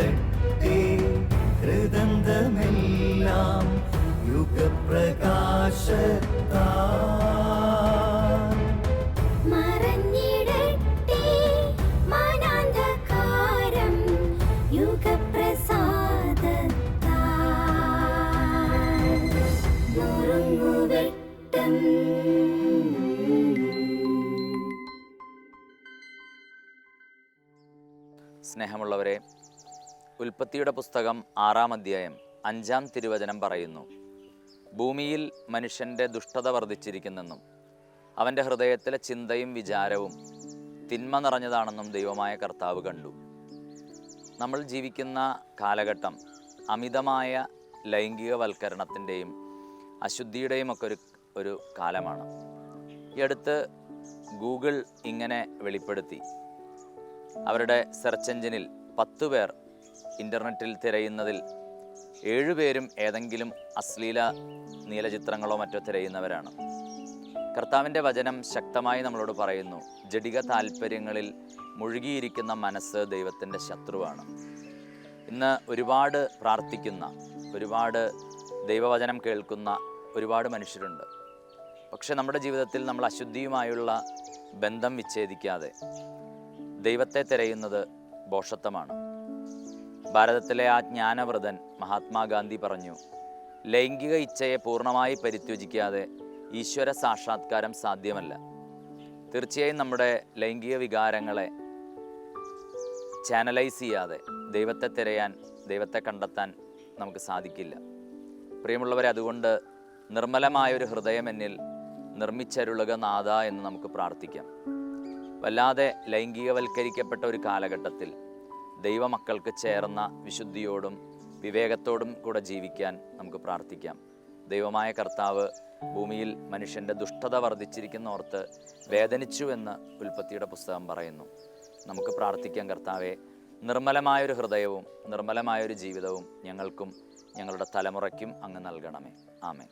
ഇറങ്ങിടട്ടെ ഹൃദന്തമെല്ലാം യുഗപ്രകാശത്താ സ്നേഹമുള്ളവരെ ഉൽപ്പത്തിയുടെ പുസ്തകം ആറാം അധ്യായം അഞ്ചാം തിരുവചനം പറയുന്നു. ഭൂമിയിൽ മനുഷ്യന്റെ ദുഷ്ടത വർദ്ധിച്ചിരിക്കുന്നെന്നും അവന്റെ ഹൃദയത്തിലെ ചിന്തയും വിചാരവും തിന്മ നിറഞ്ഞതാണെന്നും ദൈവമായ കർത്താവ് കണ്ടു. നമ്മൾ ജീവിക്കുന്ന കാലഘട്ടം അമിതമായ ലൈംഗികവൽക്കരണത്തിന്റെയും അശുദ്ധിയുടെയും ഒക്കെ ഒരു ഒരു കാലമാണ്. ഈ അടുത്ത് ഗൂഗിൾ ഇങ്ങനെ വെളിപ്പെടുത്തി. അവരുടെ സെർച്ച് എഞ്ചിനിൽ പത്ത് പേർ ഇന്റർനെറ്റിൽ തിരയുന്നതിൽ ഏഴുപേരും ഏതെങ്കിലും അശ്ലീല നീലചിത്രങ്ങളോ മറ്റോ തിരയുന്നവരാണ്. കർത്താവിന്റെ വചനം ശക്തമായി നമ്മളോട് പറയുന്നു ജടിക താല്പര്യങ്ങളിൽ മുഴുകിയിരിക്കുന്ന മനസ്സ് ദൈവത്തിന്റെ ശത്രുവാണ്. ഇന്ന് ഒരുപാട് പ്രാർത്ഥിക്കുന്ന ഒരുപാട് ദൈവവചനം കേൾക്കുന്ന ഒരുപാട് മനുഷ്യരുണ്ട്. പക്ഷെ നമ്മുടെ ജീവിതത്തിൽ നമ്മൾ അശുദ്ധിയുമായുള്ള ബന്ധം വിച്ഛേദിക്കാതെ ദൈവത്തെ തിരയുന്നത് ബോഷത്വമാണ്. ഭാരതത്തിലെ ആ ജ്ഞാനവ്രതൻ മഹാത്മാഗാന്ധി പറഞ്ഞു ലൈംഗിക ഇച്ഛയെ പൂർണമായി പരിത്യജിക്കാതെ ഈശ്വര സാക്ഷാത്കാരം സാധ്യമല്ല. തീർച്ചയായും നമ്മുടെ ലൈംഗിക വികാരങ്ങളെ ചാനലൈസ് ചെയ്യാതെ ദൈവത്തെ തിരയാൻ ദൈവത്തെ കണ്ടെത്താൻ നമുക്ക് സാധിക്കില്ല. പ്രിയമുള്ളവരെ അതുകൊണ്ട് നിർമ്മലമായൊരു ഹൃദയം എന്നിൽ നിർമ്മിച്ചരുളുക നാഥ എന്ന് നമുക്ക് പ്രാർത്ഥിക്കാം. വല്ലാതെ ലൈംഗികവൽക്കരിക്കപ്പെട്ട ഒരു കാലഘട്ടത്തിൽ ദൈവമക്കൾക്ക് ചേർന്ന വിശുദ്ധിയോടും വിവേകത്തോടും കൂടെ ജീവിക്കാൻ നമുക്ക് പ്രാർത്ഥിക്കാം. ദൈവമായ കർത്താവ് ഭൂമിയിൽ മനുഷ്യന്റെ ദുഷ്ടത വർദ്ധിച്ചിരിക്കുന്ന ഓർത്ത് വേദനിച്ചു എന്ന് ഉൽപ്പത്തിയുടെ പുസ്തകം പറയുന്നു. നമുക്ക് പ്രാർത്ഥിക്കാം കർത്താവെ നിർമ്മലമായൊരു ഹൃദയവും നിർമ്മലമായൊരു ജീവിതവും ഞങ്ങൾക്കും ഞങ്ങളുടെ തലമുറയ്ക്കും അങ്ങ് നൽകണമേ. ആമേ